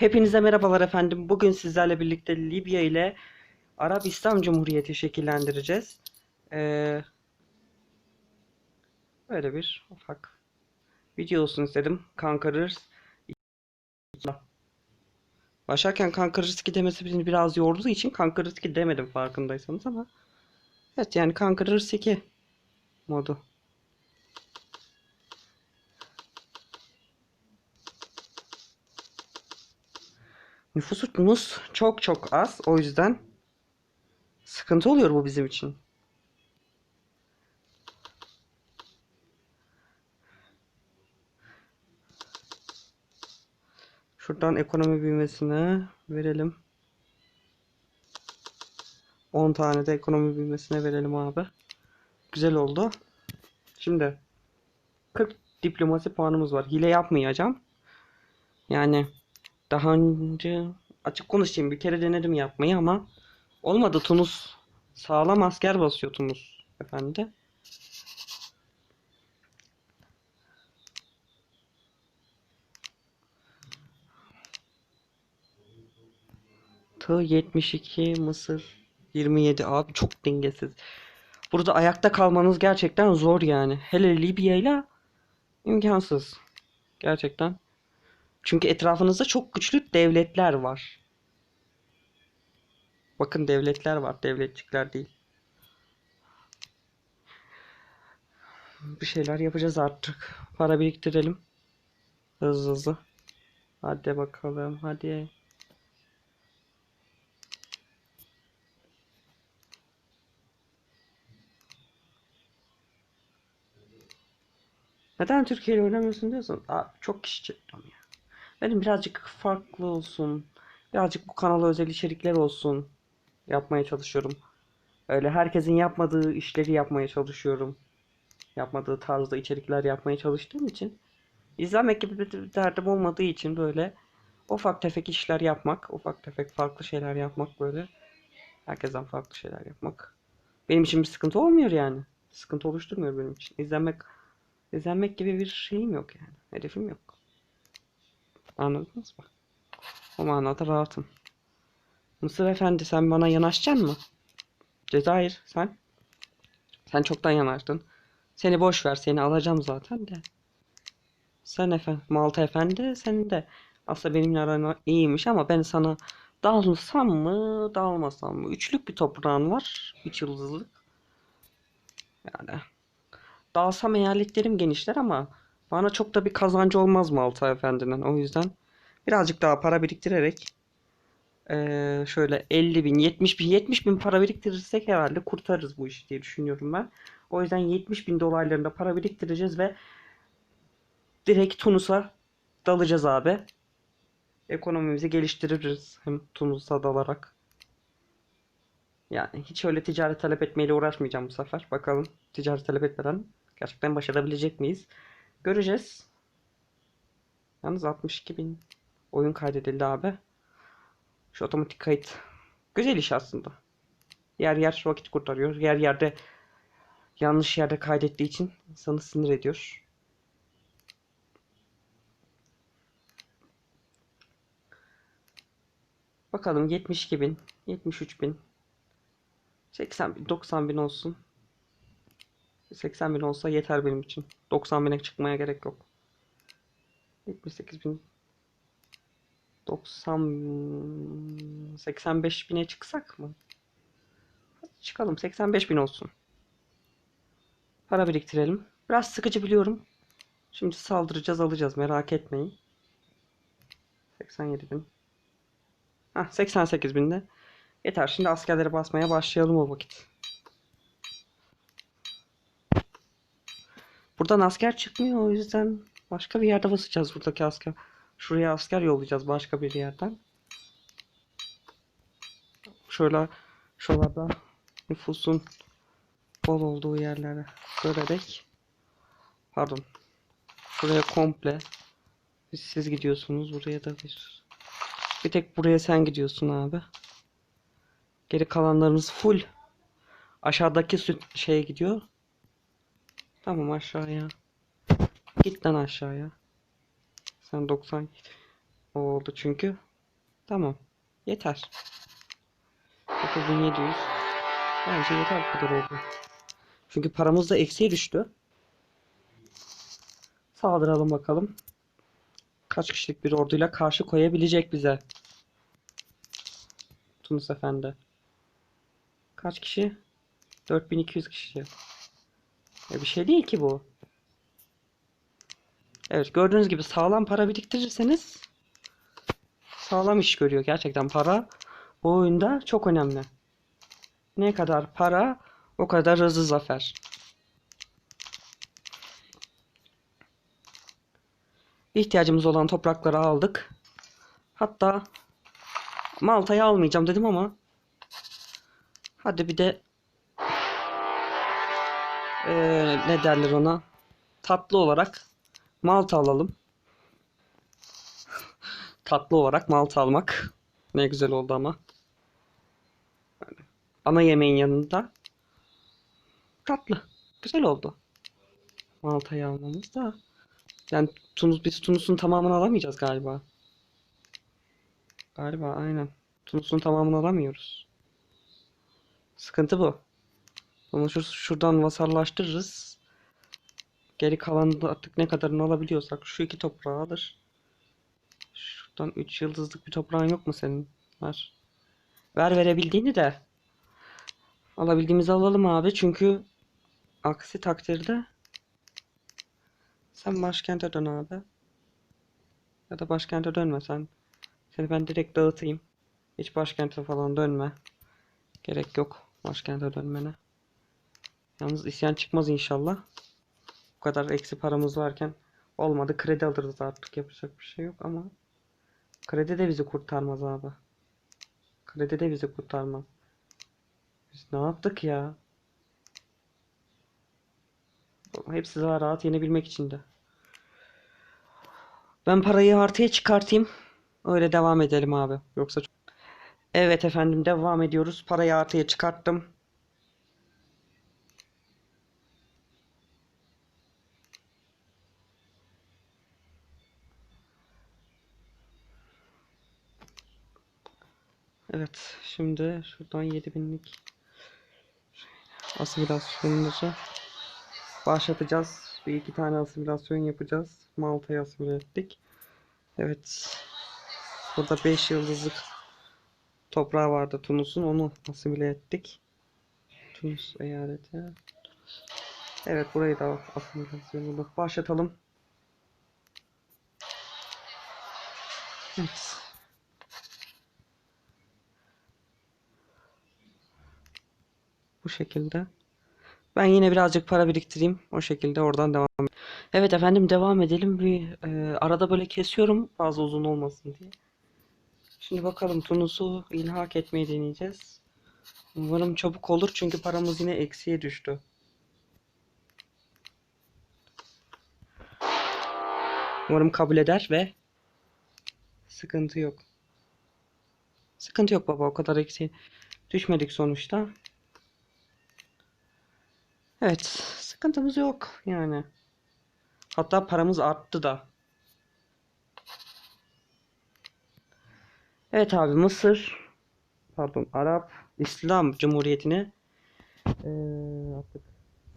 Hepinize merhabalar efendim. Bugün sizlerle birlikte Libya ile Arap İslam Cumhuriyeti şekillendireceğiz. Ee, böyle bir ufak video olsun istedim. Conquerors. Başlarken 2 demesi beni biraz yorduğu için 2 demedim farkındaysanız ama evet yani 2 modu. Nüfusumuz çok çok az. O yüzden sıkıntı oluyor bu bizim için. Şuradan ekonomi büyümesine verelim. 10 tane de ekonomi büyümesine verelim abi. Güzel oldu. Şimdi 40 diplomasi puanımız var. Hile yapmayacağım. Yani daha önce açık konuşayım bir kere denedim yapmayı ama olmadı Tunus sağlam asker basıyor Tunus efendi. Tığ 72 Mısır 27 abi çok dengesiz. Burada ayakta kalmanız gerçekten zor yani. Hele Libya ile imkansız. Gerçekten. Çünkü etrafınızda çok güçlü devletler var. Bakın devletler var, devletçikler değil. Bir şeyler yapacağız artık. Para biriktirelim. Hızlı hızlı. Hadi bakalım, hadi. Neden Türkiye ile oynamıyorsun diyorsun? Aa, çok kişi çektim ya. Benim birazcık farklı olsun. Birazcık bu kanala özel içerikler olsun. Yapmaya çalışıyorum. Öyle herkesin yapmadığı işleri yapmaya çalışıyorum. Yapmadığı tarzda içerikler yapmaya çalıştığım için. izlemek gibi bir derdim olmadığı için böyle ufak tefek işler yapmak, ufak tefek farklı şeyler yapmak böyle. Herkesten farklı şeyler yapmak. Benim için bir sıkıntı olmuyor yani. Sıkıntı oluşturmuyor benim için. İzlenmek, izlenmek gibi bir şeyim yok yani. Hedefim yok. Anladınız mı? O manada rahatım. Mısır Efendi sen bana yanaşacaksın mı? Cezayir sen? Sen çoktan yanaştın. Seni boş ver seni alacağım zaten de. Sen efendim Malta Efendi sen de aslında benimle aran iyiymiş ama ben sana dalsam mı dalmasam mı? Üçlük bir toprağın var. Üç yıldızlık. Yani dalsam eyaletlerim genişler ama bana çok da bir kazancı olmaz Malta Efendi'nin. O yüzden birazcık daha para biriktirerek eee, şöyle 50 bin, 70 bin, 70 bin para biriktirirsek herhalde kurtarırız bu işi diye düşünüyorum ben. O yüzden 70 bin dolarlarında para biriktireceğiz ve direkt Tunus'a dalacağız abi. Ekonomimizi geliştiririz hem Tunus'a dalarak. Yani hiç öyle ticaret talep etmeyle uğraşmayacağım bu sefer. Bakalım ticaret talep etmeden gerçekten başarabilecek miyiz? Göreceğiz. Yalnız 62 bin oyun kaydedildi abi. Şu otomatik kayıt. Güzel iş aslında. Yer yer vakit kurtarıyor. Yer yerde yanlış yerde kaydettiği için insanı sinir ediyor. Bakalım 72 bin, 73 bin, 80 bin, 90 bin olsun. 80 bin olsa yeter benim için. 90 bine çıkmaya gerek yok. 78 bin 90 85 bine çıksak mı? Hadi çıkalım 85 bin olsun. Para biriktirelim. Biraz sıkıcı biliyorum. Şimdi saldıracağız alacağız merak etmeyin. 87 bin. Hah 88 binde. Yeter şimdi askerlere basmaya başlayalım o vakit. Buradan asker çıkmıyor o yüzden başka bir yerde basacağız buradaki asker. Şuraya asker yollayacağız başka bir yerden. Şöyle şuralarda nüfusun bol olduğu yerlere bölerek pardon buraya komple siz gidiyorsunuz buraya da bir bir tek buraya sen gidiyorsun abi. Geri kalanlarınız full aşağıdaki süt şeye gidiyor. Tamam aşağıya. Git lan aşağıya. Sen 90 o oldu çünkü. Tamam. Yeter. 9700. Bence yeter kadar oldu. Çünkü paramız da eksiye düştü. Saldıralım bakalım. Kaç kişilik bir orduyla karşı koyabilecek bize? Tunus Efendi. Kaç kişi? 4200 kişi. Bir şey değil ki bu. Evet gördüğünüz gibi sağlam para biriktirirseniz sağlam iş görüyor. Gerçekten para bu oyunda çok önemli. Ne kadar para o kadar hızlı zafer. İhtiyacımız olan toprakları aldık. Hatta Malta'yı almayacağım dedim ama hadi bir de eee, ne derler ona tatlı olarak Malta alalım. Tatlı olarak Malta almak ne güzel oldu ama. Ana yemeğin yanında tatlı. Güzel oldu. Malta'yı almamız da. Yani Tunus, biz Tunus'un tamamını alamayacağız galiba. Galiba aynen. Tunus'un tamamını alamıyoruz. Sıkıntı bu. Onu şur şuradan vasallaştırırız. Geri kalanı da artık ne kadarını alabiliyorsak şu iki toprağı alır. Şuradan 3 yıldızlık bir toprağın yok mu senin? Var. Ver verebildiğini de alabildiğimizi alalım abi çünkü aksi takdirde sen başkente dön abi. Ya da başkente dönme sen. Seni ben direkt dağıtayım. Hiç başkente falan dönme. Gerek yok başkente dönmene. Yalnız isyan çıkmaz inşallah. Bu kadar eksi paramız varken olmadı kredi alırız artık yapacak bir şey yok ama kredi de bizi kurtarmaz abi. Kredi de bizi kurtarmaz. Biz ne yaptık ya? Hepsi daha rahat yenebilmek için de. Ben parayı artıya çıkartayım. Öyle devam edelim abi. Yoksa Evet efendim devam ediyoruz. Parayı artıya çıkarttım. Evet şimdi şuradan 7000'lik asimilasyonumuzu başlatacağız. Bir iki tane asimilasyon yapacağız. Malta'yı asimile ettik. Evet. Burada 5 yıldızlık toprağı vardı Tunus'un. Onu asimile ettik. Tunus eyaleti. Evet burayı da asimilasyonunu başlatalım. Evet. Bu şekilde. Ben yine birazcık para biriktireyim. O şekilde oradan devam edelim. Evet efendim devam edelim. Bir e, arada böyle kesiyorum fazla uzun olmasın diye. Şimdi bakalım Tunus'u ilhak etmeyi deneyeceğiz. Umarım çabuk olur çünkü paramız yine eksiye düştü. Umarım kabul eder ve sıkıntı yok. Sıkıntı yok baba o kadar eksiye düşmedik sonuçta. Evet, sıkıntımız yok yani. Hatta paramız arttı da. Evet abi Mısır, pardon Arap İslam Cumhuriyeti'ni eee, artık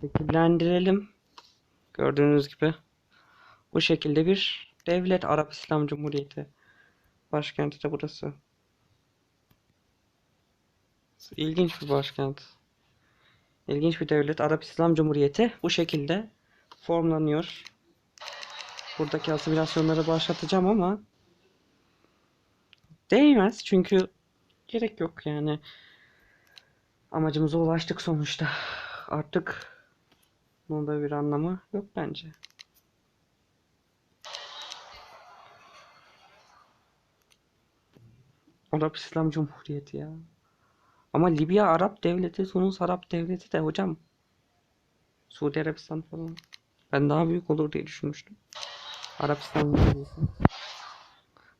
şekillendirelim. Gördüğünüz gibi bu şekilde bir devlet Arap İslam Cumhuriyeti. Başkenti de burası. İlginç bir başkent. İlginç bir devlet. Arap İslam Cumhuriyeti bu şekilde formlanıyor. Buradaki asimilasyonları başlatacağım ama değmez çünkü gerek yok yani. Amacımıza ulaştık sonuçta. Artık bunda bir anlamı yok bence. Arap İslam Cumhuriyeti ya. Ama Libya Arap devleti, Tunus Arap devleti de hocam. Suudi Arabistan falan. Ben daha büyük olur diye düşünmüştüm. Arabistan.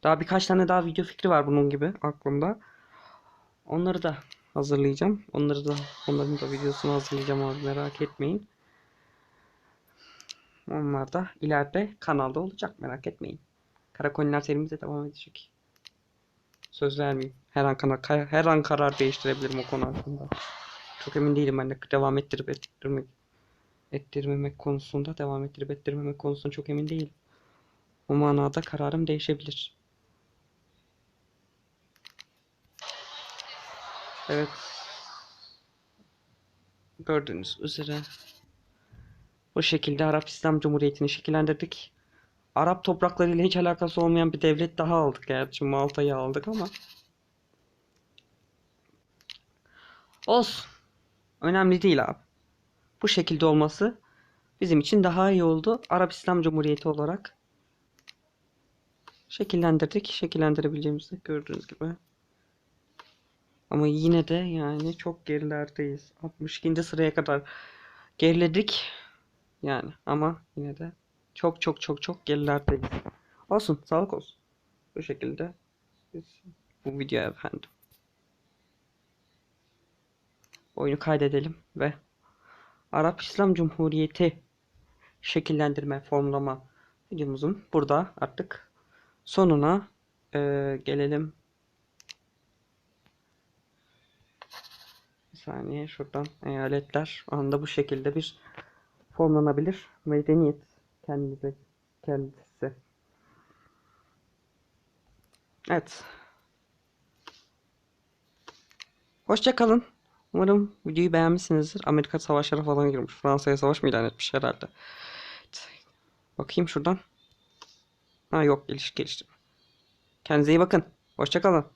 Daha birkaç tane daha video fikri var bunun gibi aklımda. Onları da hazırlayacağım. Onları da onların da videosunu hazırlayacağım abi merak etmeyin. Onlar da ileride kanalda olacak merak etmeyin. Karakoliner serimize devam edecek. Söz vermeyeyim. Her an, karar, her an karar değiştirebilirim o konu hakkında. Çok emin değilim ben de devam ettirip ettirmek ettirmemek konusunda devam ettirip ettirmemek konusunda çok emin değilim. O manada kararım değişebilir. Evet. Gördüğünüz üzere bu şekilde Arap İslam Cumhuriyeti'ni şekillendirdik. Arap topraklarıyla hiç alakası olmayan bir devlet daha aldık gerçi Malta'yı aldık ama olsun. Önemli değil abi. Bu şekilde olması bizim için daha iyi oldu. Arap İslam Cumhuriyeti olarak şekillendirdik. Şekillendirebileceğimizi gördüğünüz gibi. Ama yine de yani çok gerilerdeyiz. 62. sıraya kadar geriledik. Yani ama yine de çok çok çok çok gerilerdeyiz. Olsun, sağlık olsun. Bu şekilde biz bu videoya efendim. Oyunu kaydedelim ve Arap İslam Cumhuriyeti şekillendirme, formlama videomuzun burada artık sonuna eee, gelelim. Bir saniye şuradan eyaletler anda bu şekilde bir formlanabilir. Medeniyet kendinize kendisi. Evet. Hoşça kalın. Umarım videoyu beğenmişsinizdir. Amerika savaşlara falan girmiş. Fransa'ya savaş mı ilan etmiş herhalde. Bakayım şuradan. Ha yok geliş geliştirme. Kendinize iyi bakın. Hoşça kalın.